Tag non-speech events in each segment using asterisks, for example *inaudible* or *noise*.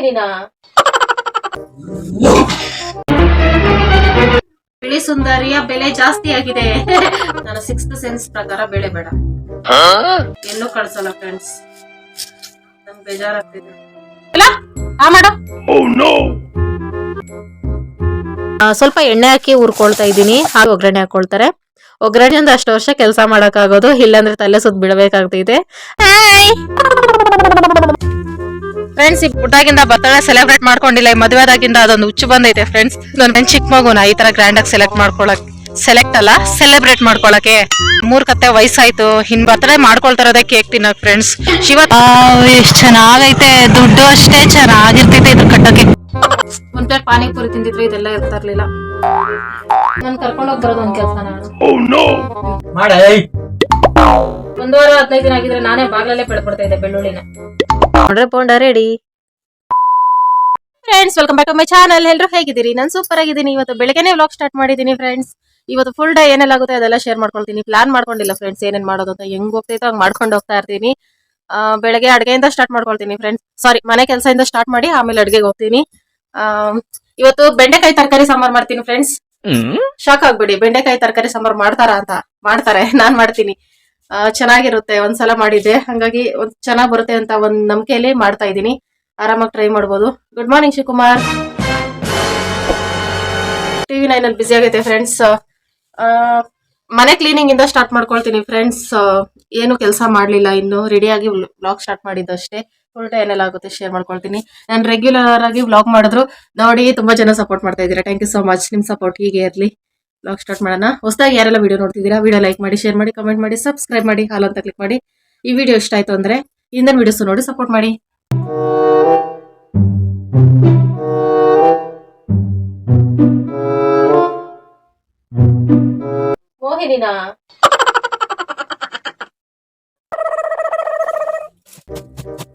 ಮೋಹಿನಿನಾ ಬಿಳಿ ಸುಂದರಿಯ ಬೆಲೆ ಜಾಸ್ತಿ ಆಗಿದೆ. ನನ್ನ ಸಿಕ್ಸ್ತ್ ಸೆನ್ಸ್ ಪ್ರಕಾರ ಬೆಳೆ ಬೇಡ. ಎಲ್ಲೂ ಕಳ್ಸಲ್ಲ ಫ್ರೆಂಡ್ಸ್ ನಂಗೆ ಬೇಜಾರಾಗ್ತಿದೆ. ಇಲ್ಲ ಆ ಮಾಡು. ಆ, ಸ್ವಲ್ಪ ಎಣ್ಣೆ ಹಾಕಿ ಹುರ್ಕೊಳ್ತಾ ಇದ್ದೀನಿ. ಹಾಗೆ ಒಗ್ಗರಣೆ ಹಾಕೊಳ್ತಾರೆ. ಒಗ್ಗರಣೆ ಒಂದು ಅಷ್ಟು ವರ್ಷ ಕೆಲಸ ಮಾಡೋಕ್ಕಾಗೋದು ಇಲ್ಲಾಂದ್ರೆ ತಲೆ ಸುತ್ತ ಬಿಡಬೇಕಾಗ್ತೈತೆ. ಫ್ರೆಂಡ್ಸ್ ಈ ಪುಟ್ಟಾಗಿಂದ ಬರ್ತಡೇ ಸೆಲೆಬ್ರೇಟ್ ಮಾಡ್ಕೊಂಡಿಲ್ಲ ಈ ಮದುವೆದಾಗಿಂದ ಅದೊಂದು ಹುಚ್ಚು ಬಂದೈತೆ ಫ್ರೆಂಡ್ಸ್ ನನ್ನ ಚಿಕ್ಕ ಮಗುನ ಈ ತರ ಗ್ರ್ಯಾಂಡ್ ಆಗಿ ಸೆಲೆಕ್ಟ್ ಮಾಡ್ಕೊಳಕ್. ಸೆಲೆಕ್ಟ್ ಅಲ್ಲ ಸೆಲೆಬ್ರೇಟ್ ಮಾಡ್ಕೊಳಕ್ಕೆ. ಮೂರ್ ಕತ್ತೆ ವಯಸ್ಸಾಯ್ತು ಇನ್ ಬರ್ತಡೇ ಮಾಡ್ಕೊಳ್ತಾರದೇ ಕೇಕ್ ತಿನ್ನೋ ಫ್ರೆಂಡ್ಸ್ ಶಿವ ಎಷ್ಟ್ ಚೆನ್ನಾಗೈತೆ ದುಡ್ಡು ಅಷ್ಟೇ ಚೆನ್ನಾಗಿರ್ತೈತೆ ಇದ್ರ ಕಟ್ಟಕ್ಕೆ ಒಂದ್ ಪ್ಲೇಟ್ ಪಾನಿಪುರಿ ತಿಂದಿದ್ರೆ ಇದೆಲ್ಲ ಇರ್ತಾ ಇರ್ಲಿಲ್ಲ. ನಾನು ಕರ್ಕೊಂಡೋಗಿ ಬರೋದು ಒಂದ್ ಕೆಲ್ಸ ನಾನು. ಮಾಡ ಒಂದ್ ವಾರ ಹದಿನೈದು ದಿನ ಆಗಿದ್ರೆ ನಾನೇ ಬಾಗ್ಲಲ್ಲೇ ಬೆಳ್ಕೊಡ್ತಾ ಇದ್ದೆ ಬೆಳ್ಳುಳ್ಳಿನ. ನೋಡ್ರೆ ಪೌಂಡ ready friends welcome back to my channel ಎಲ್ಲರೂ ಹೇಗಿದ್ದೀರಿ? ನಾನು ಸೂಪರ್ ಆಗಿದ್ದೀನಿ. ಇವತ್ತು ಬೆಳಗ್ಗೆನೇ ವ್ಲಾಗ್ ಸ್ಟಾರ್ಟ್ ಮಾಡಿದ್ದೀನಿ ಫ್ರೆಂಡ್ಸ್ ಇವತ್ತು ಫುಲ್ ಡೇ ಏನೆಲ್ಲ ಆಗುತ್ತೆ ಅದೆಲ್ಲ ಶೇರ್ ಮಾಡ್ಕೊಳ್ತೀನಿ. ಪ್ಲಾನ್ ಮಾಡ್ಕೊಂಡಿಲ್ಲ ಫ್ರೆಂಡ್ಸ್ ಏನೇನ್ ಮಾಡೋದು ಅಂತ. ಹೆಂಗ್ ಹೋಗ್ತೈತೋ ಹಂಗ್ ಮಾಡ್ಕೊಂಡು ಹೋಗ್ತಾ ಇರ್ತೀನಿ. ಆ, ಬೆಳಗ್ಗೆ ಅಡುಗೆಯಿಂದ ಸ್ಟಾರ್ಟ್ ಮಾಡ್ಕೊಳ್ತೀನಿ ಫ್ರೆಂಡ್ಸ್ ಸಾರಿ ಮನೆ ಕೆಲಸದಿಂದ ಸ್ಟಾರ್ಟ್ ಮಾಡಿ ಆಮೇಲೆ ಅಡುಗೆಗೆ ಹೋಗ್ತೀನಿ. ಆ, ಇವತ್ತು ಬೆಂಡೆಕಾಯಿ ತರಕಾರಿ ಸಾಂಬಾರ್ ಮಾಡ್ತೀನಿ ಫ್ರೆಂಡ್ಸ್ ಶಾಕ್ ಆಗ್ಬಿಡಿ. ಬೆಂಡೆಕಾಯಿ ತರಕಾರಿ ಸಾಂಬಾರ್ ಮಾಡ್ತಾರಾ ಅಂತ. ಮಾಡ್ತಾರೆ. *laughs* ನಾನ್ ಮಾಡ್ತೀನಿ. ಚೆನ್ನಾಗಿರುತ್ತೆ. ಒಂದ್ಸಲ ಮಾಡಿದ್ದೆ. ಹಂಗಾಗಿ ಒಂದ್ ಚೆನ್ನಾಗ್ ಬರುತ್ತೆ ಅಂತ ಒಂದ್ ನಂಬಿಕೆಯಲ್ಲಿ ಮಾಡ್ತಾ ಇದ್ದೀನಿ. ಆರಾಮಾಗಿ ಟ್ರೈ ಮಾಡ್ಬೋದು. Good morning Shivakumar. TV nine ಅಲ್ಲಿ ಬ್ಯುಸಿ ಆಗೈತೆ ಫ್ರೆಂಡ್ಸ್ ಮನೆ ಕ್ಲೀನಿಂಗ್ ಇಂದ ಸ್ಟಾರ್ಟ್ ಮಾಡ್ಕೊಳ್ತೀನಿ ಫ್ರೆಂಡ್ಸ್ ಏನು ಕೆಲಸ ಮಾಡ್ಲಿಲ್ಲ ಇನ್ನು. ರೆಡಿಯಾಗಿ ಬ್ಲಾಗ್ ಸ್ಟಾರ್ಟ್ ಮಾಡಿದ್ದಷ್ಟೇ. ಡೇ ಏನೆಲ್ಲ ಆಗುತ್ತೆ ಶೇರ್ ಮಾಡ್ಕೊಳ್ತೀನಿ. ನಾನು ರೆಗ್ಯುಲರ್ ಆಗಿ ಬ್ಲಾಗ್ ಮಾಡಿದ್ರು. ನೋಡಿ, ತುಂಬಾ ಜನ ಸಪೋರ್ಟ್ ಮಾಡ್ತಾ ಇದ್ದೀರಾ. ಥ್ಯಾಂಕ್ ಯು ಸೊ ಮಚ್ ನಿಮ್ ಸಪೋರ್ಟ್ ಹೀಗೆ ಇರಲಿ. ಬ್ಲಾಗ್ ಸ್ಟಾರ್ಟ್ ಮಾಡೋಣ. ಹೊಸದಾಗಿ ಯಾರೆಲ್ಲ ವಿಡಿಯೋ ನೋಡ್ತಿದ್ದೀರಾ ವಿಡಿಯೋ ಲೈಕ್ ಮಾಡಿ ಶೇರ್ ಮಾಡಿ ಕಮೆಂಟ್ ಮಾಡಿ ಸಬ್ಸ್ಕ್ರೈಬ್ ಮಾಡಿ ಹಾಲ್ ಅಂತ ಕ್ಲಿಕ್ ಮಾಡಿ. ಈ ವಿಡಿಯೋ ಇಷ್ಟ ಆಯ್ತು ಅಂದ್ರೆ ಹಿಂದಿನ ವಿಡಿಯೋಸ್ ನೋಡಿ ಸಪೋರ್ಟ್ ಮಾಡಿ. ಟಾಮು *laughs*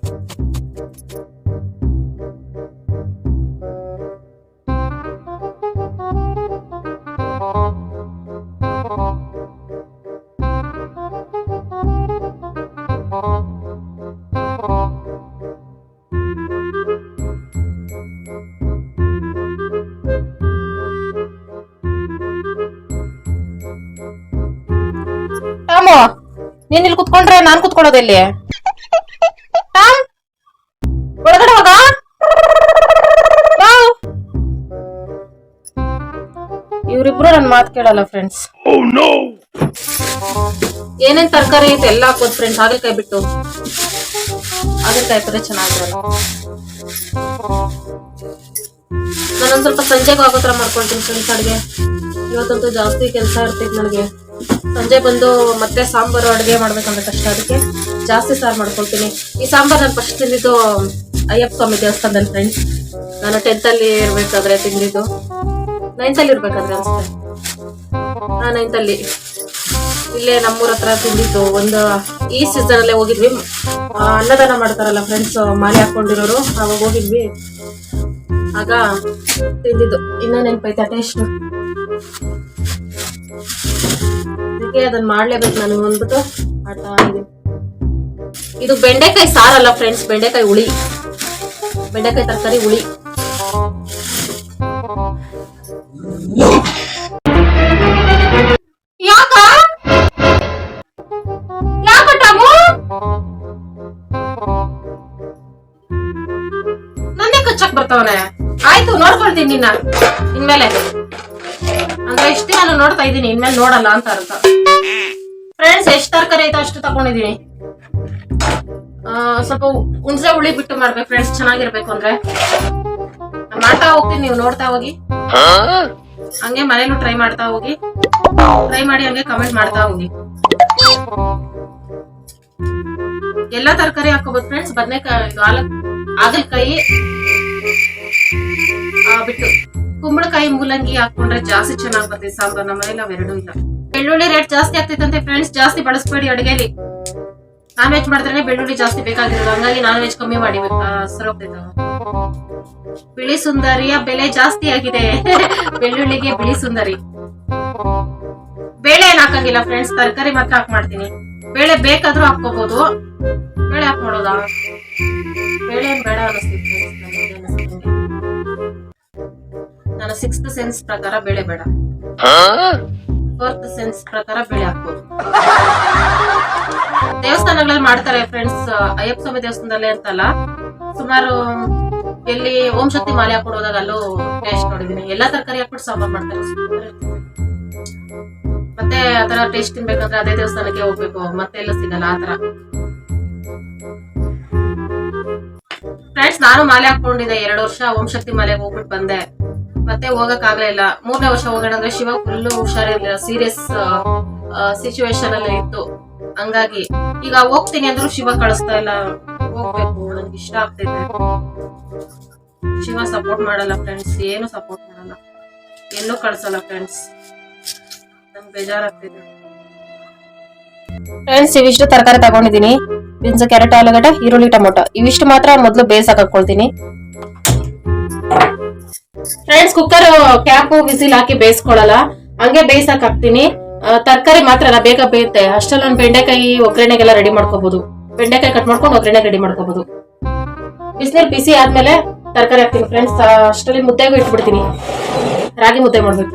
ಕುತ್ಕೊಂಡ್ರೆ ನಾನ್ ಕುತ್ಕೊಳ್ಳೋದು ಟಾಮ್ ಒಳಗಡೆ ಹೋಗ? ಇವ್ರಿಬ್ರು ನನ್ ಮಾತ್ ಕೇಳಲ್ಲ ಫ್ರೆಂಡ್ಸ್ ಏನೇನ್ ತರಕಾರಿ ಐತೆ ಎಲ್ಲ ಹಾಕೋದ್ ಫ್ರೆಂಡ್ಸ್ ಹಾಗಲಕಾಯಿ ಬಿಟ್ಟು. ಹಾಗಲಕಾಯಿ ಪದ ಚೆನ್ನಾಗಿರಲ್ಲ. ನಾನೊಂದ್ ಸ್ವಲ್ಪ ಸಂಜೆಗೆ ಆಗೋತ್ರ ಮಾಡ್ಕೊಳ್ತೀನಿ ಫ್ರೆಂಡ್ಸ್ ಅಡ್ಗೆ. ಇವತ್ತಂತೂ ಜಾಸ್ತಿ ಕೆಲಸ ಇರ್ತೈತೆ ನನಗೆ. ಸಂಜೆ ಬಂದು ಮತ್ತೆ ಸಾಂಬಾರು ಅಡುಗೆ ಮಾಡ್ಬೇಕಂದ್ರೆ ಕಷ್ಟ. ಅದಕ್ಕೆ ಜಾಸ್ತಿ ಸಾರು ಮಾಡ್ಕೊಳ್ತೀನಿ. ಈ ಸಾಂಬಾರು ನಾನು ಫಸ್ಟ್ ತಿಂದಿದ್ದು ಅಯ್ಯಪ್ಪ ಸ್ವಾಮಿ ದೇವಸ್ಥಾನದಲ್ಲಿ ಫ್ರೆಂಡ್ಸ್ ನಾನು ಟೆಂತ್ ಅಲ್ಲಿ ಇರ್ಬೇಕಾದ್ರೆ ತಿಂದಿದ್ದು. ನೈನ್ತಲ್ಲಿ ಇರ್ಬೇಕಾದ್ರೆ ಹಾಂ ನೈನ್ತಲ್ಲಿ ಇಲ್ಲೇ ನಮ್ಮೂರ ಹತ್ರ ತಿಂದಿದ್ದು ಒಂದು ಈ ಸೀಸನಲ್ಲೇ ಹೋಗಿದ್ವಿ. ಅನ್ನದಾನ ಮಾಡ್ತಾರಲ್ಲ ಫ್ರೆಂಡ್ಸ್ ಮಾಲೆ ಹಾಕೊಂಡಿರೋರು, ಅವಾಗ ಹೋಗಿದ್ವಿ. ಆಗ ತಿಂದಿದ್ದು. ಇನ್ನೂ ನೆನಪೈತೆ ಟೇಸ್ಟ್ ಅದಕ್ಕೆ ಅದನ್ನ ಮಾಡ್ಲೇಬೇಕು ನಾನು ಅಂದ್ಬಿಟ್ಟು ಮಾಡ್ತಾ ಇದು ಬೆಂಡೆಕಾಯಿ ಸಾರಲ್ಲ ಫ್ರೆಂಡ್ಸ್ ಬೆಂಡೆಕಾಯಿ ಹುಳಿ. ಬೆಂಡೆಕಾಯಿ ತರಕಾರಿ ಹುಳಿ. ನನ್ನೇ ಬರ್ತಾವನೆ. ಆಯ್ತು, ನೋಡ್ಕೊಳ್ತೀನಿ ನಿನ್ನ. ಇನ್ಮೇಲೆ. ಅಂದ್ರೆ ಇಷ್ಟೇ ನಾನು ನೋಡ್ತಾ ಇದ್ದೀನಿ ಇನ್ಮೇಲೆ ನೋಡಲ್ಲ ಅಂತ ಅರ್ಥ. ಫ್ರೆಂಡ್ಸ್ ಎಷ್ಟು ತರಕಾರಿ ಐತೋ ಅಷ್ಟು ತಗೊಂಡಿದೀನಿ. ಆ, ಸ್ವಲ್ಪ ಹುಣಸೆ ಹುಳಿ ಬಿಟ್ಟು ಮಾಡ್ಬೇಕು ಫ್ರೆಂಡ್ಸ್ ಚೆನ್ನಾಗಿರ್ಬೇಕು ಅಂದ್ರೆ. ಮಾಡ್ತಾ ಹೋಗ್ತೀನಿ ನೀವು ನೋಡ್ತಾ ಹೋಗಿ. ಹಂಗೆ ಮನೇಲೂ ಟ್ರೈ ಮಾಡ್ತಾ ಹೋಗಿ. ಟ್ರೈ ಮಾಡಿ ಹಂಗೆ ಕಮೆಂಟ್ ಮಾಡ್ತಾ ಹೋಗಿ. ಎಲ್ಲಾ ತರಕಾರಿ ಹಾಕೋಬಹುದು ಫ್ರೆಂಡ್ಸ್ ಬದನೆಕಾಯಿ ಆಗಲ್ಕಾಯಿ ಕುಂಬಳಕಾಯಿ ಮೂಲಂಗಿ ಹಾಕೊಂಡ್ರೆ ಜಾಸ್ತಿ ಚೆನ್ನಾಗಿ ಬರ್ತೈತೆ ಸಾಂಬಾರ್. ನಮ್ಮ ಮನೇಲಿ ಅವೆರಡೂ ಇಲ್ಲ. ಬೆಳ್ಳುಳ್ಳಿ ರೇಟ್ ಜಾಸ್ತಿ ಆಗ್ತೈತಂತೆ ಫ್ರೆಂಡ್ಸ್ ಜಾಸ್ತಿ ಬಳಸ್ಬೇಡಿ ಅಡುಗೆಲಿ. ನಾನ್ ವೆಜ್ ಮಾಡಿದ್ರೆ ಬೆಳ್ಳುಳ್ಳಿ ಜಾಸ್ತಿ ಬೇಕಾಗಿರೋದು. ಹಂಗಾಗಿ ನಾನ್ ವೆಜ್ ಕಮ್ಮಿ ಮಾಡಿ ಬಿಳಿ ಸುಂದರಿಯ ಬೆಲೆ ಜಾಸ್ತಿ ಆಗಿದೆ. *laughs* ಬೆಳ್ಳುಳ್ಳಿಗೆ ಬಿಳಿ ಸುಂದರಿ. ಬೇಳೆ ಏನ್ ಹಾಕಂಗಿಲ್ಲ ಫ್ರೆಂಡ್ಸ್ ತರಕಾರಿ ಮಾತ್ರ ಹಾಕ್ ಮಾಡ್ತೀನಿ. ಬೇಳೆ ಬೇಕಾದ್ರೂ ಹಾಕೋಬಹುದು ಬೇಳೆ ಹಾಕ್ ಮಾಡೋದಾ? ಬೇಳೆ ಏನ್ ಬೇಡ ಅನಿಸ್ತಿತ್ತು ಸಿಕ್ಸ್ತ್ ಸೆನ್ಸ್ ಪ್ರಕಾರ ಬೆಳೆ ಬೇಡ. ಫೋರ್ತ್ ಸೆನ್ಸ್ ಪ್ರಕಾರ ಬೆಳೆ ಹಾಕ್ಬೋದು. ದೇವಸ್ಥಾನಗಳಲ್ಲಿ ಮಾಡ್ತಾರೆ ಫ್ರೆಂಡ್ಸ್ ಅಯ್ಯಪ್ಪ ಸ್ವಾಮಿ ದೇವಸ್ಥಾನದಲ್ಲಿ ಅಂತಲ್ಲ. ಸುಮಾರು ಎಲ್ಲಿ ಓಂ ಶಕ್ತಿ ಮಾಲೆ ಹಾಕೊಂಡು ಹೋದಾಗ ಅಲ್ಲೂ ಟೇಸ್ಟ್ ನೋಡಿದೀನಿ. ಎಲ್ಲಾ ತರಕಾರಿ ಹಾಕ್ಬಿಟ್ಟು ಸಾಂಬಾರ್ ಮಾಡ್ತಾರೆ. ಮತ್ತೆ ಆತರ ಟೇಸ್ಟ್ ತಿನ್ಬೇಕಂದ್ರೆ ಅದೇ ದೇವಸ್ಥಾನಕ್ಕೆ ಹೋಗ್ಬೇಕು. ಮತ್ತೆ ಎಲ್ಲ ಸಿಗಲ್ಲ ಆತರ ಫ್ರೆಂಡ್ಸ್ ನಾನು ಮಾಲೆ ಹಾಕೊಂಡಿದ್ದೆ ಎರಡು ವರ್ಷ ಓಂ ಶಕ್ತಿ ಮಾಲೆಗೆ ಹೋಗ್ಬಿಟ್ಟು ಬಂದೆ. ಮತ್ತೆ ಹೋಗಕ್ ಆಗ್ಲಿಲ್ಲ ಮೂರನೇ ವರ್ಷ ಹೋಗೋಣ ಅಂದ್ರೆ ಶಿವ ಫುಲ್ ಹುಷಾರಿರ್ಲಿಲ್ಲ. ಸೀರಿಯಸ್ ಸಿಚುವೇಶನ್ ಅಲ್ಲಿ ಇತ್ತು. ಹಂಗಾಗಿ ಈಗ ಹೋಗ್ತೀನಿ ಅಂದ್ರೂ ಶಿವ ಕಳಿಸ್ತಾ ಇಲ್ಲ. ಹೋಗ್ಬೇಕು ನನ್ಗೆ ಇಷ್ಟ ಆಗ್ತಿದೆ. ಶಿವ ಸಪೋರ್ಟ್ ಮಾಡಲ್ಲ ಫ್ರೆಂಡ್ಸ್ ಏನು ಸಪೋರ್ಟ್ ಮಾಡಲ್ಲ. ಎಲ್ಲೂ ಕಳ್ಸಲ್ಲ ಫ್ರೆಂಡ್ಸ್ ನಂಗೆ ಬೇಜಾರಾಗ್ತಿದೆ. ಫ್ರೆಂಡ್ಸ್ ಇವಿಷ್ಟು ತರಕಾರಿ ತಗೊಂಡಿದ್ದೀನಿ. ಬೀನ್ಸ್ ಕ್ಯಾರೆಟ್ ಆಲೂಗಡ್ಡೆ, ಈರುಳ್ಳಿ, ಟೊಮೊಟೊ. ಇವಿಷ್ಟು ಮಾತ್ರ ಮೊದಲು ಬೇಯಿಸಕ್ ಹಾಕೊಳ್ತೀನಿ. ಫ್ರೆಂಡ್ಸ್ ಕುಕ್ಕರ್ ಕ್ಯಾಪು ವಿಸಿಲ್ ಹಾಕಿ ಬೇಯಿಸ್ಕೊಳಲ್ಲ ಹಂಗೆ ಬೇಯಿಸಕ್ ಹಾಕ್ತೀನಿ. ತರಕಾರಿ ಮಾತ್ರ ಬೇಗ ಬೇಯುತ್ತೆ. ಅಷ್ಟಲ್ಲಿ ಬೆಂಡೆಕಾಯಿ ಒಗ್ಗರಣೆಗೆಲ್ಲ ರೆಡಿ ಮಾಡ್ಕೋಬಹುದು ಬೆಂಡೆಕಾಯಿ ಕಟ್ ಮಾಡ್ಕೊಂಡು ಒಗ್ಗರಣೆ ರೆಡಿ ಮಾಡ್ಕೋಬಹುದು ಬಿಸಿನೀರು ಬಿಸಿ ಆದ್ಮೇಲೆ ತರಕಾರಿ ಹಾಕ್ತೀನಿ ಫ್ರೆಂಡ್ಸ್ ಅಷ್ಟರಲ್ಲಿ ಮುದ್ದೆಗೂ ಇಟ್ಬಿಡ್ತೀನಿ. ರಾಗಿ ಮುದ್ದೆ ಮಾಡ್ಬೇಕು.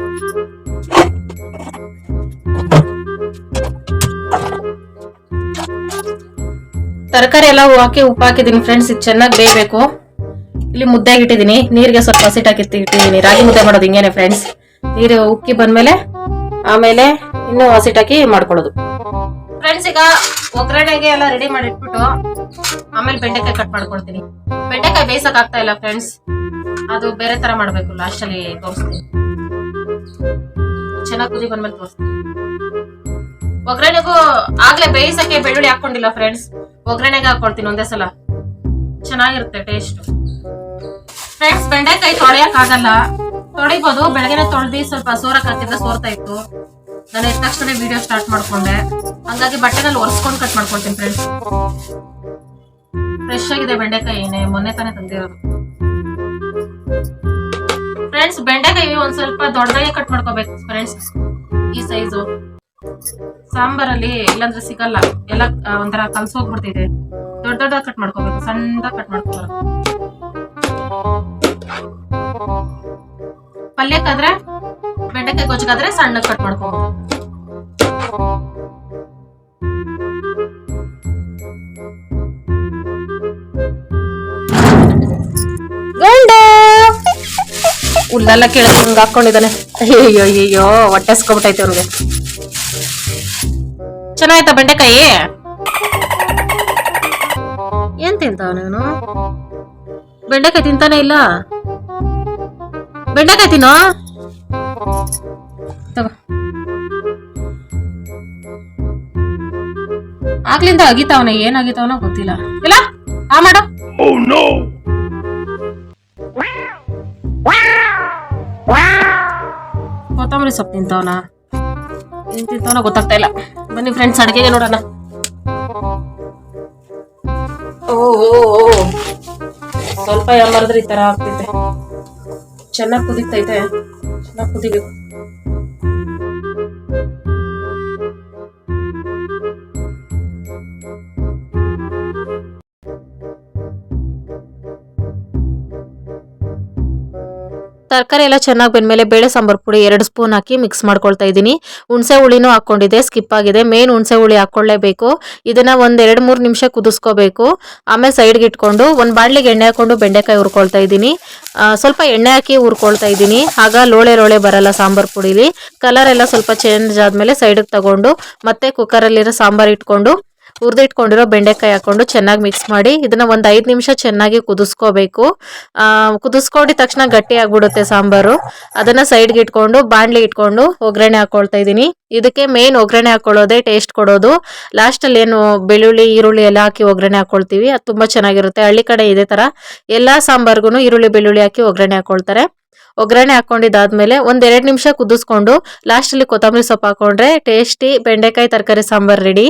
ತರಕಾರಿ ಎಲ್ಲ ಹಾಕಿ, ಉಪ್ಪು ಹಾಕಿದೀನಿ ಫ್ರೆಂಡ್ಸ್ ಇದು ಚೆನ್ನಾಗಿ ಬೇಯಬೇಕು. ಇಲ್ಲಿ ಮುದ್ದೆ ಇಟ್ಟಿದ್ದೀನಿ. ನೀರಿಗೆ ಸ್ವಲ್ಪ ಹಸಿಟ್ ಹಾಕಿ ಇಟ್ಟಿದ್ದೀನಿ. ರಾಗಿ ಮುದ್ದೆ ಮಾಡೋದು ಹಿಂಗೇನೆ ಫ್ರೆಂಡ್ಸ್ ನೀರು ಉಕ್ಕಿ ಬಂದ್ಮೇಲೆ ಆಮೇಲೆ ಇನ್ನು ಹಸಿಟ್ ಹಾಕಿ ಮಾಡ್ಕೊಳ್ಳೋದು. ಫ್ರೆಂಡ್ಸ್ ಈಗ ಒಗ್ಗರಣೆಗೆ ಎಲ್ಲ ರೆಡಿ ಮಾಡಿ ಇಟ್ಬಿಟ್ಟು ಆಮೇಲೆ ಬೆಂಡೆಕಾಯಿ ಕಟ್ ಮಾಡ್ಕೊಳ್ತೀನಿ. ಬೆಂಡೆಕಾಯಿ ಬೇಯಿಸಕ್ ಆಗ್ತಾ ಇಲ್ಲ ಫ್ರೆಂಡ್ಸ್ ಅದು ಬೇರೆ ತರ ಮಾಡ್ಬೇಕು ಲಾಸ್ಟ್ ಅಲ್ಲಿ ತೋರಿಸ್ತೀನಿ. ಚೆನ್ನಾಗಿ ಕುದಿ ಬಂದ್ಮೇಲೆ ತೋರಿಸ್ತೀನಿ. ಒಗ್ಗರಣೆಗೂ ಆಗ್ಲೇ ಬೇಯಿಸಕ್ಕೆ ಬೆಳ್ಳುಳ್ಳಿ ಹಾಕೊಂಡಿಲ್ಲ ಫ್ರೆಂಡ್ಸ್ ಒಗ್ಗರಣೆಗೆ ಹಾಕೊಳ್ತೀನಿ ಒಂದೇ ಸಲ. ಚೆನ್ನಾಗಿರುತ್ತೆ ಟೇಸ್ಟ್ ಫ್ರೆಂಡ್ಸ್ ಬೆಂಡೆಕಾಯಿ ತೊಳೆಯಕ್ ಆಗಲ್ಲ ತೊಳಿಬೋದು, ಬೆಳಗ್ಗೆನೆ ತೊಳೆದಿ ಸ್ವಲ್ಪ ಸೋರಕ್ ಹಾಕಿದ್ರೆ ಸೋರ್ತಾ ಇತ್ತು. ನಾನು ಎದ್ದ ತಕ್ಷಣ ವಿಡಿಯೋ ಸ್ಟಾರ್ಟ್ ಮಾಡ್ಕೊಂಡೆ. ಹಂಗಾಗಿ ಬಟ್ಟೆನಲ್ಲಿ ಒರೆಸ್ಕೊಂಡು ಕಟ್ ಮಾಡ್ಕೊಳ್ತೀನಿ ಫ್ರೆಂಡ್ಸ್ ಫ್ರೆಶ್ ಆಗಿದೆ ಬೆಂಡೆಕಾಯಿ ಮೊನ್ನೆ ತಾನೇ ತಂದಿರೋದು ಫ್ರೆಂಡ್ಸ್ ಬೆಂಡೆಕಾಯಿ ಒಂದ್ ಸ್ವಲ್ಪ ದೊಡ್ಡದಾಗಿ ಕಟ್ ಮಾಡ್ಕೋಬೇಕು ಫ್ರೆಂಡ್ಸ್ ಈ ಸೈಜು ಸಾಂಬಾರಲ್ಲಿ ಇಲ್ಲಾಂದ್ರೆ ಸಿಗಲ್ಲ. ಎಲ್ಲ ಒಂಥರ ಕಲ್ಸೋಗ್ಬಿಡ್ತಿದೆ ದೊಡ್ಡ ದೊಡ್ಡ ಕಟ್ ಮಾಡ್ಕೋಬೇಕು ಸಣ್ಣದಾಗ ಕಟ್ ಮಾಡ್ಕೋಬಾರ್ದು. ಪಲ್ಯಕ್ಕಾದ್ರೆ ಬೆಂಡೆಕಾಯಿ ಗೊಜ್ಜಗಾದ್ರೆ ಸಣ್ಣ ಕಟ್ ಮಾಡ್ಕೋಬಹುದು ಉಲ್ಲೆಲ್ಲ ಕೇಳಿದ್ರೆ ಹಂಗ ಹಾಕೊಂಡಿದ್ದಾನೆ. ಅಯ್ಯೋ ಅಯ್ಯೋ ಹೊಟ್ಟೆ ಹಸ್ಕೊಬಿಟ್ಟೈತೆ ಅವ್ನಿಗೆ. ಚೆನ್ನಾಯ್ತಾ ಬೆಂಡೆಕಾಯಿ? ಏನ್ ತಿಂತಾವ ನೀನು? ಬೆಂಡೆಕಾಯಿ ತಿಂತಾನೆ ಇಲ್ಲ? ಬೆಂಡೆಕಾಯಿ ತಿನ್ನೋ ತಗೋ. ಆಗ್ಲಿಂದ ಅಗಿತಾವನ ಏನಾಗಿತಾವನ ಗೊತ್ತಿಲ್ಲ. ಇಲ್ಲ ಆ ಮಾಡು. ಕೊತ್ತಂಬರಿ ಸೊಪ್ಪು ತಿಂತಾವನ. ಏನ್ ತಿಂತಾವನ ಗೊತ್ತಾಗ್ತಾ ಇಲ್ಲ. ಬನ್ನಿ ಫ್ರೆಂಡ್ಸ್ ಅಡಿಗೆಗೆ ನೋಡೋಣ. ಓ ಓ, ಓ. ಸ್ವಲ್ಪ ಯಾಮರ್ದ್ರೆ ಈ ತರ ಆಗ್ತೈತೆ ಚೆನ್ನಾಗಿ ಕುದಿತೈತೆ ಚೆನ್ನಾಗಿ ಕುದಿಬೇಕು. ತರಕಾರಿ ಎಲ್ಲ ಚೆನ್ನಾಗಿ ಬೆಂದಮೇಲೆ ಬೇಳೆ ಸಾಂಬಾರು ಪುಡಿ ಎರಡು ಸ್ಪೂನ್ ಹಾಕಿ ಮಿಕ್ಸ್ ಮಾಡ್ಕೊಳ್ತಾ ಇದ್ದೀನಿ. ಹುಣಸೆ ಹುಳಿನೂ ಹಾಕ್ಕೊಂಡಿದೆ ಸ್ಕಿಪ್ ಆಗಿದೆ. ಮೇನ್ ಹುಣಸೆ ಹುಳಿ ಹಾಕ್ಕೊಳ್ಳೇಬೇಕು ಇದನ್ನು ಒಂದು ಎರಡು ಮೂರು ನಿಮಿಷ ಕುದಿಸ್ಕೋಬೇಕು. ಆಮೇಲೆ ಸೈಡ್ಗೆ ಇಟ್ಕೊಂಡು ಒಂದು ಬಾಣ್ಲಿಗೆ ಎಣ್ಣೆ ಹಾಕೊಂಡು ಬೆಂಡೆಕಾಯಿ ಹುರ್ಕೊಳ್ತಾ ಇದ್ದೀನಿ. ಸ್ವಲ್ಪ ಎಣ್ಣೆ ಹಾಕಿ ಹುರ್ಕೊಳ್ತಾ ಇದ್ದೀನಿ. ಆಗ ಲೋಳೆ ಲೋಳೆ ಬರಲ್ಲ ಸಾಂಬಾರು ಪುಡಿಲಿ. ಕಲರ್ ಎಲ್ಲ ಸ್ವಲ್ಪ ಚೇಂಜ್ ಆದಮೇಲೆ ಸೈಡಿಗೆ ತಗೊಂಡು ಮತ್ತೆ ಕುಕ್ಕರಲ್ಲಿರೋ ಸಾಂಬಾರ್ ಇಟ್ಕೊಂಡು ಹುರಿದಿಟ್ಕೊಂಡಿರೋ ಬೆಂಡೆಕಾಯಿ ಹಾಕೊಂಡು ಚೆನ್ನಾಗಿ ಮಿಕ್ಸ್ ಮಾಡಿ ಇದನ್ನ ಒಂದು ಐದು ನಿಮಿಷ ಚೆನ್ನಾಗಿ ಕುದಿಸ್ಕೋಬೇಕು. ಕುದಿಸ್ಕೊಂಡಿದ ತಕ್ಷಣ ಗಟ್ಟಿ ಆಗ್ಬಿಡುತ್ತೆ ಸಾಂಬಾರು. ಅದನ್ನ ಸೈಡ್ಗೆ ಇಟ್ಕೊಂಡು, ಬಾಣ್ಲಿ ಇಟ್ಕೊಂಡು ಒಗ್ಗರಣೆ ಹಾಕೊಳ್ತಾ ಇದ್ದೀನಿ. ಇದಕ್ಕೆ ಮೇನ್ ಒಗ್ಗರಣೆ ಹಾಕೊಳ್ಳೋದೇ ಟೇಸ್ಟ್ ಕೊಡೋದು. ಲಾಸ್ಟಲ್ಲಿ ಏನು ಬೆಳ್ಳುಳ್ಳಿ, ಈರುಳ್ಳಿ ಎಲ್ಲ ಹಾಕಿ ಒಗ್ಗರಣೆ ಹಾಕೊಳ್ತೀವಿ. ಅದು ತುಂಬಾ ಚೆನ್ನಾಗಿರುತ್ತೆ. ಹಳ್ಳಿ ಕಡೆ ಇದೇ ತರ ಎಲ್ಲಾ ಸಾಂಬಾರ್ಗೂ ಈರುಳ್ಳಿ, ಬೆಳ್ಳುಳ್ಳಿ ಹಾಕಿ ಒಗ್ಗರಣೆ ಹಾಕೊಳ್ತಾರೆ. ಒಗ್ಗರಣೆ ಹಾಕೊಂಡಿದ್ದಾದ್ಮೇಲೆ ಒಂದ್ ಎರಡು ನಿಮಿಷ ಕುದಿಸ್ಕೊಂಡು ಲಾಸ್ಟಲ್ಲಿ ಕೊತ್ತಂಬರಿ ಸೊಪ್ಪು ಹಾಕೊಂಡ್ರೆ ಟೇಸ್ಟಿ ಬೆಂಡೆಕಾಯಿ ತರಕಾರಿ ಸಾಂಬಾರ್ ರೆಡಿ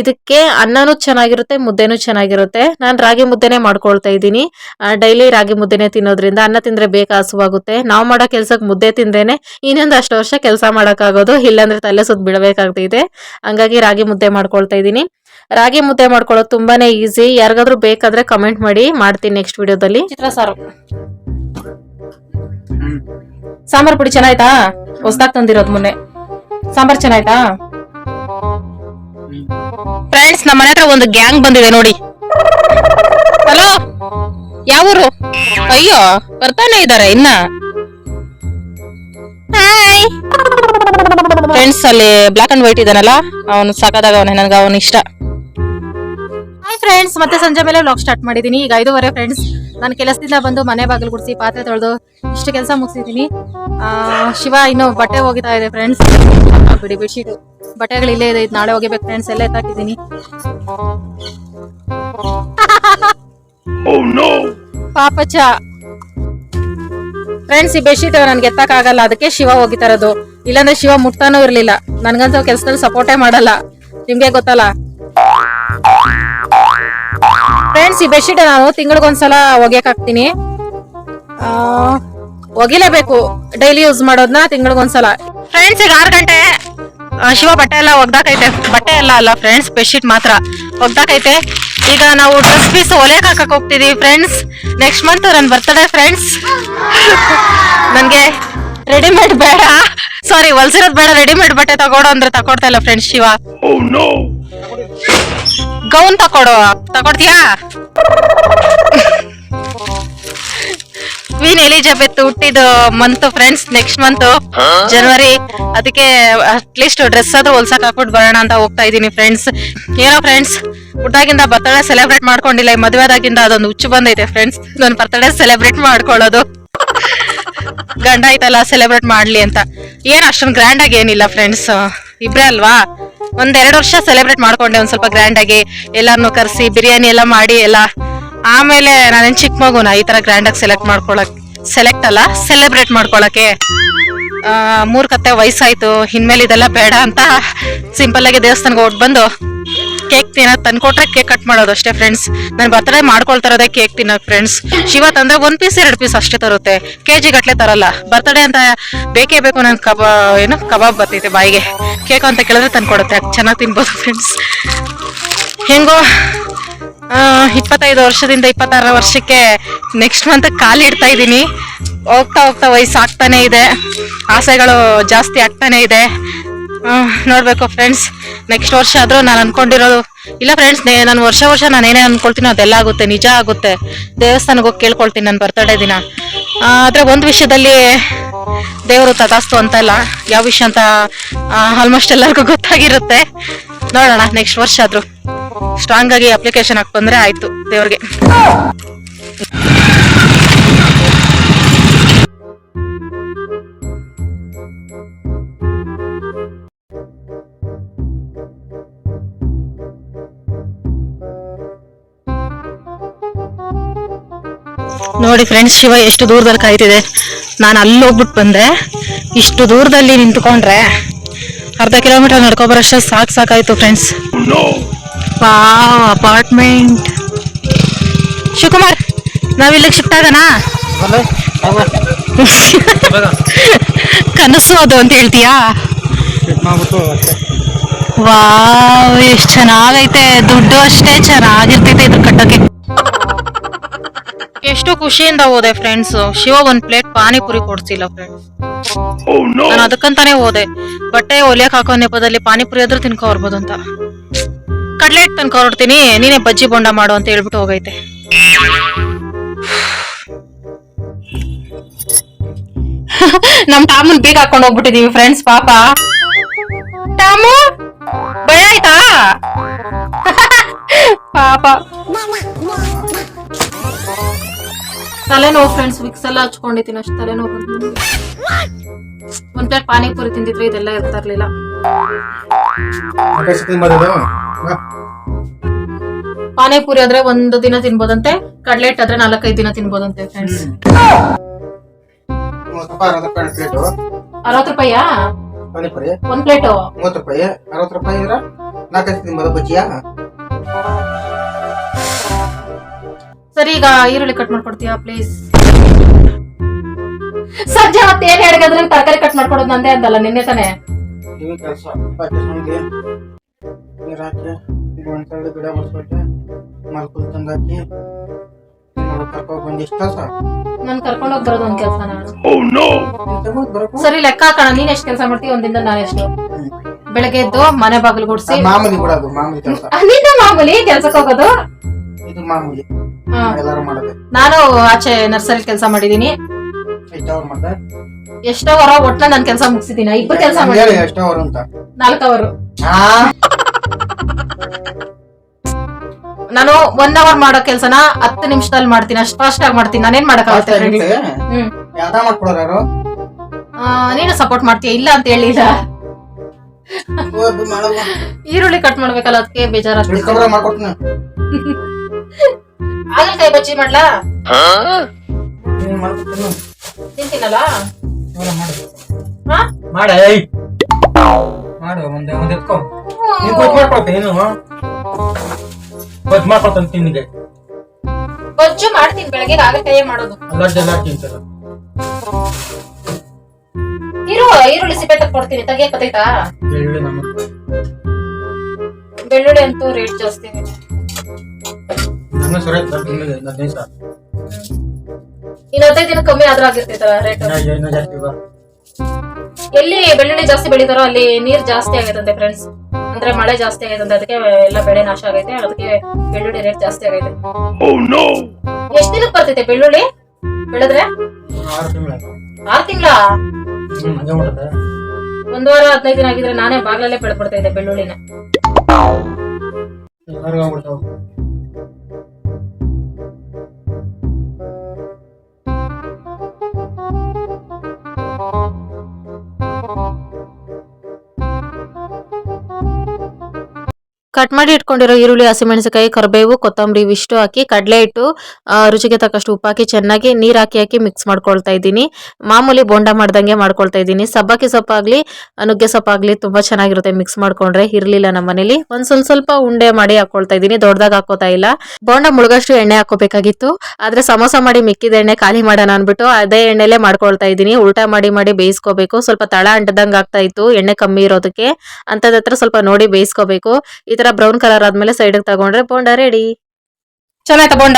ಇದಕ್ಕೆ ಅನ್ನನೂ ಚೆನ್ನಾಗಿರುತ್ತೆ, ಮುದ್ದೆನೂ ಚೆನ್ನಾಗಿರುತ್ತೆ. ನಾನು ರಾಗಿ ಮುದ್ದೆನೇ ಮಾಡ್ಕೊಳ್ತಾ ಇದ್ದೀನಿ. ಡೈಲಿ ರಾಗಿ ಮುದ್ದೆನೇ ತಿನ್ನೋದ್ರಿಂದ ಅನ್ನ ತಿಂದ್ರೆ ಬೇಗ ಹಸುವಾಗುತ್ತೆ. ನಾವು ಮಾಡೋ ಕೆಲಸಕ್ಕೆ ಮುದ್ದೆ ತಿಂದೇನೆ ಇನ್ನೊಂದು ಅಷ್ಟು ವರ್ಷ ಕೆಲಸ ಮಾಡೋಕ್ಕಾಗೋದು, ಇಲ್ಲಾಂದ್ರೆ ತಲೆ ಸುತ್ತ ಬಿಡಬೇಕಾಗ್ತೈತೆ ಹಂಗಾಗಿ ರಾಗಿ ಮುದ್ದೆ ಮಾಡ್ಕೊಳ್ತಾ ಇದ್ದೀನಿ. ರಾಗಿ ಮುದ್ದೆ ಮಾಡ್ಕೊಳ್ಳೋದು ತುಂಬಾನೇ ಈಸಿ ಯಾರಿಗಾದ್ರೂ ಬೇಕಾದ್ರೆ ಕಮೆಂಟ್ ಮಾಡಿ, ಮಾಡ್ತೀನಿ ನೆಕ್ಸ್ಟ್ ವಿಡಿಯೋದಲ್ಲಿ ಚಿತ್ರ ಸಾರು. ಸಾಂಬಾರ್ ಪುಡಿ ಚೆನ್ನಾಯ್ತಾ? ಹೊಸ್ದಾಗ್ ತಂದಿರೋದು ಮೊನ್ನೆ. ಸಾಂಬಾರ್ ಚೆನ್ನಾಯ್ತಾ? ಫ್ರೆಂಡ್ಸ್ ನಮ್ಮ ಮನೆ ಹತ್ರ ಒಂದು ಗ್ಯಾಂಗ್ ಬಂದಿದೆ ನೋಡಿ. ಹಲೋ ಯಾವ ಊರು? ಅಯ್ಯೋ ಬರ್ತಾನೆ ಇದಾರೆ ಇನ್ನ. ಹಾಯ್ ಫ್ರೆಂಡ್ಸ್ ಅಲ್ಲಿ ಬ್ಲಾಕ್ ಅಂಡ್ ವೈಟ್ ಇದಾನಲ್ಲ ಅವನು ಸಾಕಾದಾಗ ಅವನೇ ನನ್ಗೆ ಅವನ ಇಷ್ಟ ಹಾಯ್ ಫ್ರೆಂಡ್ಸ್ ಮತ್ತೆ ಸಂಜೆ ಮೇಲೆ ವ್ಲಾಗ್ ಸ್ಟಾರ್ಟ್ ಮಾಡಿದೀನಿ. ಈಗ ಐದೂವರೆ ಫ್ರೆಂಡ್ಸ್ ನಾನು ಕೆಲಸದಿಂದ ಬಂದು ಮನೆ ಬಾಗಿಲು ಗುಡಿಸಿ ಪಾತ್ರೆ ತೊಳೆದು ಇಷ್ಟು ಕೆಲಸ ಮುಗಿಸಿದೀನಿ ಶಿವ ಇನ್ನು ಬಟ್ಟೆ ಹೋಗಿತಾ ಇದೆ ಫ್ರೆಂಡ್ಸ್ ಬಿಡಿ ಬೆಡ್ಶೀಟ್ ಬಟ್ಟೆಗಳು ಇಲ್ಲೇ ಇದೆ ಇದು ನಾಳೆ ಹೋಗಿಬೇಕು ಫ್ರೆಂಡ್ಸ್ ಎಲ್ಲ ಎತ್ತಾಕಿದ್ದೀನಿ ಪಾಪಚ ಫ್ರೆಂಡ್ಸ್ ಈ ಬೆಡ್ಶೀಟ್ ನನ್ಗೆ ಎತ್ತಕ್ಕಾಗಲ್ಲ ಅದಕ್ಕೆ ಶಿವ ಹೋಗಿತಾ ಇರೋದು. ಇಲ್ಲಾಂದ್ರೆ ಶಿವ ಮುಟ್ತಾನೂ ಇರ್ಲಿಲ್ಲ. ನನ್ಗಂತೂ ಕೆಲ್ಸದಲ್ಲಿ ಸಪೋರ್ಟೇ ಮಾಡಲ್ಲ. ನಿಮ್ಗೆ ಗೊತ್ತಲ್ಲ? ಫ್ರೆಂಡ್ಸ್ ಈ ಬೆಡ್ಶೀಟ್ ನಾನು ತಿಂಗಳಿಗೊಂದ್ಸಲ ಒಗ್ಯಕ್ ಹಾಕ್ತೀನಿ ಆ, ಒಗಿಲೇಬೇಕು. ಡೈಲಿ ಯೂಸ್ ಮಾಡೋದನ್ನ ತಿಂಗಳಿಗೊಂದ್ಸಲ. ಫ್ರೆಂಡ್ಸ್ ಈಗ ಆರು ಗಂಟೆ ಶಿವ ಬಟ್ಟೆ ಎಲ್ಲ ಒಗ್ದಾಕೈತೆ. ಬಟ್ಟೆ ಎಲ್ಲ ಅಲ್ಲ ಫ್ರೆಂಡ್ಸ್ ಬೆಡ್ಶೀಟ್ ಮಾತ್ರ ಒಗ್ದಾಕೈತೆ. ಈಗ ನಾವು ಡ್ರೆಸ್ ಪೀಸ್ ಒಲೆಕ್ ಹಾಕಕ್ ಹೋಗ್ತಿದೀವಿ ಫ್ರೆಂಡ್ಸ್ ನೆಕ್ಸ್ಟ್ ಮಂತ್ ನನ್ ಬರ್ತದೆ ಫ್ರೆಂಡ್ಸ್ ನನ್ಗೆ ರೆಡಿಮೇಡ್ ಬೇಡ. ಸಾರಿ ಹೊಲ್ಸಿರೋದ್ ಬೇಡ ರೆಡಿಮೇಡ್ ಬಟ್ಟೆ ತಗೊಡು ಅಂದ್ರೆ ತಗೊಡ್ತಾ ಇಲ್ಲ ಫ್ರೆಂಡ್ಸ್ ಶಿವ. ಗೌನ್ ತಕೊಡು. ತಕೊಡ್ತೀಯಾ? ಕ್ವೀನ್ ಎಲಿಜಬೆತ್ ಹುಟ್ಟಿದ ಮಂತ್ ಫ್ರೆಂಡ್ಸ್ ನೆಕ್ಸ್ಟ್ ಮಂತ್ ಜನವರಿ ಅದಕ್ಕೆ ಅಟ್ಲೀಸ್ಟ್ ಡ್ರೆಸ್ ಅದು ಹೊಲ್ಸಕ್ ಹಾಕ್ಬಿಟ್ಟು ಬರೋಣ ಅಂತ ಹೋಗ್ತಾ ಇದೀನಿ ಫ್ರೆಂಡ್ಸ್ ಏನೋ ಫ್ರೆಂಡ್ಸ್ ಹುಟ್ಟಾಗಿಂದ ಬರ್ತಡೇ ಸೆಲೆಬ್ರೇಟ್ ಮಾಡ್ಕೊಂಡಿಲ್ಲ. ಈ ಮದುವೆದಾಗಿಂದ ಅದೊಂದು ಹುಚ್ಚು ಬಂದೈತೆ ಫ್ರೆಂಡ್ಸ್ ನನ್ನ ಬರ್ತಡೇ ಸೆಲೆಬ್ರೇಟ್ ಮಾಡ್ಕೊಳ್ಳೋದು. ಗಂಡ ಆಯ್ತಲ್ಲ ಸೆಲೆಬ್ರೇಟ್ ಮಾಡ್ಲಿ ಅಂತ. ಏನ್ ಅಷ್ಟೊಂದು ಗ್ರ್ಯಾಂಡ್ ಆಗಿ ಏನಿಲ್ಲ ಫ್ರೆಂಡ್ಸ್ ಇಬ್ರೇ ಅಲ್ವಾ? ಒಂದ್ ಎರಡ್ ವರ್ಷ ಸೆಲೆಬ್ರೇಟ್ ಮಾಡ್ಕೊಂಡೆ, ಒಂದ್ ಸ್ವಲ್ಪ ಗ್ರ್ಯಾಂಡ್ ಆಗಿ ಎಲ್ಲಾರ್ನು ಕರ್ಸಿ, ಬಿರಿಯಾನಿ ಎಲ್ಲ ಮಾಡಿ, ಎಲ್ಲ ಆಮೇಲೆ ನಾನೇನ್ ಚಿಕ್ಕ ಮಗುನ, ಈ ತರ ಗ್ರ್ಯಾಂಡ್ ಆಗಿ ಸೆಲೆಕ್ಟ್ ಮಾಡ್ಕೊಳಕ್ ಸೆಲೆಕ್ಟ್ ಅಲ್ಲ ಸೆಲೆಬ್ರೇಟ್ ಮಾಡ್ಕೊಳಕ್ಕೆ. ಮೂರ್ ಕತ್ತೆ ವಯಸ್ಸಾಯ್ತು, ಇನ್ಮೇಲೆ ಇದೆಲ್ಲ ಬೇಡ ಅಂತ ಸಿಂಪಲ್ ಆಗಿ ದೇವಸ್ಥಾನಕ್ಕೆ ಹೊಟ್ಟು ಬಂದು ಕೇಕ್ ತಿನ್ನೋದು ತಂದ್ಕೊಟ್ರೆ ಕೇಕ್ ಕಟ್ ಮಾಡೋದು ಅಷ್ಟೇ ಫ್ರೆಂಡ್ಸ್ ನಾನು ಬರ್ತಡೇ ಮಾಡ್ಕೊಳ್ತಾ ಇರೋದೇ ಕೇಕ್ ತಿನ್ನೋಕೆ ಫ್ರೆಂಡ್ಸ್ ಶಿವ ತಂದ್ರೆ ಒಂದ್ ಪೀಸ್ ಎರಡು ಪೀಸ್ ಅಷ್ಟೇ ತರುತ್ತೆ. ಕೆ ಜಿ ಗಟ್ಲೆ ತರಲ್ಲ. ಬರ್ತಡೇ ಅಂತ ಬೇಕೇ ಬೇಕು ನನ್ ಕಬಾ, ಏನು, ಕಬಾಬ್ ಬರ್ತೈತೆ ಬಾಯಿಗೆ. ಕೇಕ್ ಅಂತ ಕೇಳಿದ್ರೆ ತಂದ್ಕೊಡುತ್ತೆ ಚೆನ್ನಾಗಿ ತಿನ್ಬೋದು ಫ್ರೆಂಡ್ಸ್ ಹೆಂಗೋ ಇಪ್ಪತ್ತೈದು ವರ್ಷದಿಂದ ಇಪ್ಪತ್ತಾರು ವರ್ಷಕ್ಕೆ ನೆಕ್ಸ್ಟ್ ಮಂತ್ ಕಾಲಿಡ್ತಾ ಇದ್ದೀನಿ. ಹೋಗ್ತಾ ಹೋಗ್ತಾ ವಯಸ್ಸಾಗ್ತಾನೆ ಇದೆ. ಆಸೆಗಳು ಜಾಸ್ತಿ ಆಗ್ತಾನೆ ಇದೆ. ನೋಡ್ಬೇಕು ಫ್ರೆಂಡ್ಸ್ ನೆಕ್ಸ್ಟ್ ವರ್ಷ ಆದ್ರೂ ನಾನು ಅನ್ಕೊಂಡಿರೋದು, ಇಲ್ಲ ಫ್ರೆಂಡ್ಸ್ ನಾನು ವರ್ಷ ವರ್ಷ ನಾನು ಏನೇ ಅನ್ಕೊಳ್ತೀನೋ ಅದೆಲ್ಲ ಆಗುತ್ತೆ, ನಿಜ ಆಗುತ್ತೆ. ದೇವಸ್ಥಾನಕ್ಕೆ ಹೋಗಿ ಕೇಳ್ಕೊಳ್ತೀನಿ ನನ್ನ ಬರ್ತಡೇ ದಿನ. ಆದರೆ ಒಂದು ವಿಷಯದಲ್ಲಿ ದೇವರು ತಥಾಸ್ತು ಅಂತಲ್ಲ ಯಾವ ವಿಷಯ ಅಂತ ಆಲ್ಮೋಸ್ಟ್ ಎಲ್ಲರಿಗೂ ಗೊತ್ತಾಗಿರುತ್ತೆ. ನೋಡೋಣ ನೆಕ್ಸ್ಟ್ ವರ್ಷ ಆದ್ರೂ. ಸ್ಟ್ರಾಂಗ್ ಆಗಿ ಅಪ್ಲಿಕೇಶನ್ ಹಾಕಿ ಬಂದ್ರೆ ಆಯ್ತು ದೇವ್ರಿಗೆ. ನೋಡಿ ಫ್ರೆಂಡ್ಸ್ ಶಿವ ಎಷ್ಟು ದೂರದಲ್ಲಿ ಕಾಯ್ತಿದೆ. ನಾನು ಅಲ್ಲಿ ಹೋಗ್ಬಿಟ್ಟು ಬಂದೆ. ಇಷ್ಟು ದೂರದಲ್ಲಿ ನಿಂತ್ಕೊಂಡ್ರೆ ಅರ್ಧ ಕಿಲೋಮೀಟರ್ ನಡ್ಕೊಬರಷ್ಟು ಸಾಕು ಸಾಕಾಯ್ತು ಫ್ರೆಂಡ್ಸ್ ವಾವ್ ಅಪಾರ್ಟ್ಮೆಂಟ್ ಶಿವಕುಮಾರ್ ನಾವ್ ಇಲ್ಲಿಗೆ ಶಿಫ್ಟ್ ಆಗೋಣ ಕನಸು ಅದು ಅಂತ ಹೇಳ್ತೀಯಾ? ವಾವ್ ಎಷ್ಟು ಚೆನ್ನಾಗೈತೆ. ದುಡ್ಡು ಅಷ್ಟೇ ಚೆನ್ನಾಗಿರ್ತೈತೆ ಇದ್ರ ಕಟ್ಟಕ್ಕೆ ಎಷ್ಟು ಖುಷಿಯಿಂದ ಹೋದೆ ಫ್ರೆಂಡ್ಸ್ ಶಿವ ಒಂದ್ ಪ್ಲೇಟ್ ಪಾನಿಪುರಿ ಕೊಡ್ಸಿಲ್ಲ ಫ್ರೆಂಡ್ಸ್ ನಾನು ಅದಕ್ಕಂತಾನೆ ಹೋದೆ. ಬಟ್ಟೆ ಒಲಿಯಕ್ ಹಾಕೋ ನೆಪದಲ್ಲಿ ಪಾನಿಪುರಿ ಆದ್ರೂ ತಿನ್ಕೊ ಬರ್ಬೋದು ಅಂತ. ಕಡ್ಲೆಟ್ ತನ್ಕ ಹೊರಡ್ತೀನಿ ನೀನೇ ಬಜ್ಜಿ ಬೊಂಡ ಮಾಡು ಅಂತ ಹೇಳ್ಬಿಟ್ಟು ಹೋಗೈತೆ. ನಮ್ ಟಾಮನ್ ಬೀಗ ಹಾಕೊಂಡು ಹೋಗ್ಬಿಟ್ಟಿದೀವಿ ಫ್ರೆಂಡ್ಸ್ ಪಾಪ. ಟಾಮು ಭಯ ಆಯ್ತಾ? ಪಾಪ. ತಲೆನೋವು ಫ್ರೆಂಡ್ಸ್ ವಿಕ್ಸ್ ಎಲ್ಲ ಹಚ್ಕೊಂಡಿದ್ದೀನಿ ಅಷ್ಟು ತಲೆನೋವು ಒಂದ್ ಪ್ಲೇಟ್ ಪಾನಿಪುರಿ ತಿಂದಿದ್ರೆ ಇದೆಲ್ಲ ಇರ್ತಾ ಇರ್ಲಿಲ್ಲ. ಆಕಾಶ ತಿನ್ಬಾರ್ದು ಪಾನಿಪುರಿ ಆದ್ರೆ ಒಂದು ದಿನ ತಿನ್ಬೋದಂತೆ ಕಡ್ಲೆಟ್ ಆದ್ರೆ ನಾಲ್ಕೈದು ದಿನ ತಿನ್ಬೋದಂತೆ ಫ್ರೆಂಡ್ಸ್ ಅರವತ್ತು ರೂಪಾಯಿಯಾ? ಪಾನಿಪುರಿ. ಒಂದ್ ಪ್ಲೇಟ್ ಮೂವತ್ತು ರೂಪಾಯಿ. ಅರವತ್ತು ರೂಪಾಯಿ ನಾಲ್ಕೈದು ತಿಂಬೋದು ಬಜ್ಜಿಯಾ? ಸರಿ ಈಗ ಈರುಳ್ಳಿ ಕಟ್ ಮಾಡ್ಕೊಡ್ತೀಯಾ ಪ್ಲೀಸ್ ಸಜ್ಜೆ ಮತ್ತೆ ಏನ್ ಹೇಳಿದ್ರೆ ತರಕಾರಿ ಕಟ್ ಮಾಡ್ಕೊಡೋದು ನಂದೇ ಅಂತಲ್ಲ ನಿನ್ನೆ ತಾನೆ? ನೀವು ಕೆಲಸ ಬಾಕಿ ಸುಮ್ಗೆ ನೀರು ಹಾಕಿ ಗೊಂತಳ್ಳಿ ಗಿಡ ಮುಡ್ಸ್ಬಿಟ್ಟೆ ಮಲ್ಕುಲ್ ತಂದು ಹಾಕಿ ಕರ್ಕೊಂಡು ಬಂದು. ಇಷ್ಟ ಸರ್ ನನ್ ಕರ್ಕೊಂಡೋಗ್ ಬರೋದು ಒಂದ್ ಕೆಲ್ಸ ನಾನು ಬರಕು ಸರಿ ಲೆಕ್ಕ ಹಾಕೋಣ ನೀನ್ ಎಷ್ಟು ಕೆಲಸ ಮಾಡ್ತೀವಿ ಒಂದಿಂದ ನಾನು ಎಷ್ಟು. ಬೆಳಗ್ಗೆ ಎದ್ದು ಮನೆ ಬಾಗಿಲು ಗುಡಿಸಿ ಮಾಮೂಲಿ ಬಿಡೋದು ಮಾಮೂಲಿ ಕೆಲಸ. ನಿಂದ ಮಾಮೂಲಿ ಕೆಲ್ಸಕ್ಕೆ ಹೋಗೋದು? ಇದು ಮಾಮೂಲಿ. ಎಲ್ಲಾರು ಮಾಡೋದು ನಾನು ಆಚೆ ನರ್ಸರಿ ಕೆಲಸ ಮಾಡಿದೀನಿ. ಎಷ್ಟು ಅವ್ರು ಮಾಡ್ದೆ ಎಷ್ಟೋ ವರ ಒಟ್ಲ ನನ್ ಕೆಲಸ ಮುಗಿಸಿದೀನಿ. ಇಬ್ಬರು ಕೆಲಸ ಮಾಡಿ ಹೇಳಿ ಎಷ್ಟು ಅವರು ಅಂತ? ನಾಲ್ಕು ಅವರು. *laughs* ನಾನು ಒನ್ ಅವರ್ ಮಾಡೋ ಕೆಲಸನ ಹತ್ತು ನಿಮಿಷದಲ್ಲಿ ಮಾಡ್ತೀನಿ. ಅಷ್ಟು ಫಾಸ್ಟ್ ಆಗಿ ಮಾಡ್ತೀನಿ. ನಾನೇನ್ ಮಾಡಕ್ಕಾಗುತ್ತೆ friends? ಹ್ಮ್. ಯಾವ್ದ ಮಾಡ್ಕೊಡೋರು ಆ, ನೀನು ಸಪೋರ್ಟ್ ಮಾಡ್ತೀಯ? ಇಲ್ಲ ಅಂತ ಹೇಳಿಲ್ಲ. ಈರುಳ್ಳಿ ಕಟ್ ಮಾಡ್ಬೇಕಲ್ಲ ಅದಕ್ಕೆ ಬೇಜಾರಾಗ್ತದೆ. *laughs* ಹಾಗಲಕಾಯಿ ಬಜ್ಜಿ ಮಾಡ್ಲಾ? ತಿಂತೀನಲ್ಲ? ಮಾಡು. ಎತ್ಕೊ. ನೀನ್ ತಿನ್ನಿಗೆ ಬಜ್ಜು ಮಾಡ್ತೀನಿ ಬೆಳಗ್ಗೆ ಹಾಗಲಕಾಯಿ ಮಾಡೋದು. ಲಡ್ಡು ಇರು ಈರುಳ್ಳಿ ಸಿಪ್ಪೆ ಕೊಡ್ತೀನಿ ತೆಗಿಯಕ್ ಗೊತ್ತಾಯ್ತಾ? ಬೆಳ್ಳುಳ್ಳಿ ನಮ್ಮ ಬೆಳ್ಳುಳ್ಳಿ ಅಂತೂ ರೇಟ್ ಜಾಸ್ತಿ ನಮ್ಮ ಸರಿ ತಿನ್ನಿಗೆ ಹದಿನೈದು ಸಾವಿರ ಇನ್ನು ಹದಿನೈದು ದಿನ ಕಮ್ಮಿ ಆದ್ರೂ ಆಗಿರ್ತೈತಲ್ಲ ರೇಟ್ ಇನ್ನ ಇನ್ನೂ ಜಾಸ್ತಿ ಬಾ ಎಲ್ಲಿ ಬೆಳ್ಳುಳ್ಳಿ ಜಾಸ್ತಿ ಬೆಳೀತಾರೋ ಅಲ್ಲಿ ನೀರ್ ಜಾಸ್ತಿ ಆಗೈತಂತೆ ಫ್ರೆಂಡ್ಸ್ ಅಂದ್ರೆ ಮಳೆ ಜಾಸ್ತಿ ಆಗೈತಂತೆ ಅದಕ್ಕೆ ಎಲ್ಲ ಬೆಳೆ ನಾಶ ಆಗೈತೆ ಅದಕ್ಕೆ ಬೆಳ್ಳುಳ್ಳಿ ರೇಟ್ ಜಾಸ್ತಿ ಆಗೈತೆ. ಎಷ್ಟ್ ದಿನಕ್ಕೆ ಬರ್ತೈತೆ ಬೆಳ್ಳುಳ್ಳಿ? ಬೆಳೆದ್ರೆ? ಆರು ತಿಂಗಳು ಆರ್ ತಿಂಗಳ? ಹಂಗೆ ಒಂದ್ ವಾರ ಹದಿನೈದು ದಿನ ಆಗಿದ್ರೆ ನಾನೇ ಬಾಗ್ಲಲ್ಲೇ ಬೆಳ್ಕೊಡ್ತಾ ಇದ್ದೆ ಬೆಳ್ಳುಳ್ಳಿನ. ಎಲ್ಲರಿಗೂ ಕಟ್ ಮಾಡಿ ಇಟ್ಕೊಂಡಿರೋ ಈರುಳ್ಳಿ ಹಸಿಮೆಣಸಿನಕಾಯಿ ಕರಿಬೇವು ಕೊತ್ತಂಬರಿ ಇವಿಷ್ಟು ಹಾಕಿ ಕಡಲೆ ಹಿಟ್ಟು ಆ, ರುಚಿಗೆ ತಕ್ಕಷ್ಟು ಉಪ್ಪು ಹಾಕಿ ಚೆನ್ನಾಗಿ ನೀರು ಹಾಕಿ ಹಾಕಿ ಮಿಕ್ಸ್ ಮಾಡ್ಕೊಳ್ತಾ ಇದ್ದೀನಿ. ಮಾಮೂಲಿ ಬೋಂಡ ಮಾಡ್ದಂಗೆ ಮಾಡ್ಕೊಳ್ತಾ ಇದ್ದೀನಿ. ಸಬ್ಬಕ್ಕಿ ಸೊಪ್ಪಾಗ್ಲಿ ನುಗ್ಗೆ ಸೊಪ್ಪಾಗಲಿ ತುಂಬಾ ಚೆನ್ನಾಗಿರುತ್ತೆ ಮಿಕ್ಸ್ ಮಾಡ್ಕೊಂಡ್ರೆ. ಇರಲಿಲ್ಲ ನಮ್ಮ ಮನೇಲಿ. ಒಂದು ಸ್ವಲ್ಪ ಸ್ವಲ್ಪ ಉಂಡೆ ಮಾಡಿ ಹಾಕೊಳ್ತಾ ಇದ್ದೀನಿ. ದೊಡ್ಡದಾಗ ಹಾಕೋತಾ ಇಲ್ಲ. ಬೋಂಡ ಮುಳುಗಷ್ಟು ಎಣ್ಣೆ ಹಾಕೋಬೇಕಾಗಿತ್ತು. ಆದ್ರೆ ಸಮೋಸ ಮಾಡಿ ಮಿಕ್ಕಿದ ಎಣ್ಣೆ ಖಾಲಿ ಮಾಡೋಣ ಅಂದ್ಬಿಟ್ಟು ಅದೇ ಎಣ್ಣೆಲೇ ಮಾಡ್ಕೊಳ್ತಾ ಇದ್ದೀನಿ. ಉಲ್ಟಾ ಮಾಡಿ ಮಾಡಿ ಬೇಯಿಸ್ಕೋಬೇಕು. ಸ್ವಲ್ಪ ತಳ ಅಂಟದಂಗೆ ಆಗ್ತಾ ಇತ್ತು. ಎಣ್ಣೆ ಕಮ್ಮಿ ಇರೋದಕ್ಕೆ. ಅಂತದ ಹತ್ರ ಸ್ವಲ್ಪ ನೋಡಿ ಬೇಯಿಸ್ಕೋಬೇಕು. ಈ ತರ ಬ್ರೌನ್ ಕಲರ್ ಆದ್ಮೇಲೆ ಸೈಡ್ ತಗೊಂಡ್ರೆ ಬೋಂಡ ರೆಡಿ ಚಲೋ ಆಯ್ತಾ ಬೋಂಡ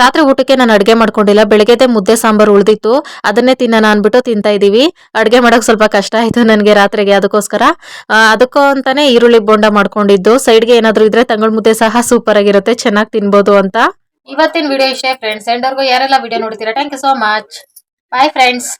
ರಾತ್ರಿ ಊಟಕ್ಕೆ ನಾನು ಅಡ್ಗೆ ಮಾಡ್ಕೊಂಡಿಲ್ಲ ಬೆಳಗ್ಗೆದೆ ಮುದ್ದೆ ಸಾಂಬಾರ್ ಉಳಿದಿತ್ತು ಅದನ್ನೇ ತಿನ್ನೋಣ ಅನ್ಬಿಟ್ಟು ತಿಂತಾ ಇದೀವಿ. ಅಡ್ಗೆ ಮಾಡಕ್ ಸ್ವಲ್ಪ ಕಷ್ಟ ಆಯ್ತು ನನಗೆ ರಾತ್ರಿಗೆ ಅದಕ್ಕೋಸ್ಕರ. ಅದಕ್ಕೋ ಅದಕ್ಕೂ ಅಂತಾನೆ ಈರುಳ್ಳಿ ಬೋಂಡ ಮಾಡ್ಕೊಂಡಿದ್ದು. ಸೈಡ್ಗೆ ಏನಾದ್ರು ಇದ್ರೆ ತಂಗಳ ಮುದ್ದೆ ಸಹ ಸೂಪರ್ ಆಗಿರುತ್ತೆ ಚೆನ್ನಾಗಿ ತಿನ್ಬೋದು ಅಂತ. ಇವತ್ತಿನ ವಿಡಿಯೋ ಇಷ್ಟೇ ಫ್ರೆಂಡ್ಸ್ ಎಂಡರ್ಗೂ ಯಾರೆಲ್ಲ ವಿಡಿಯೋ ನೋಡ್ತೀರಾ? Thank you so much bye friends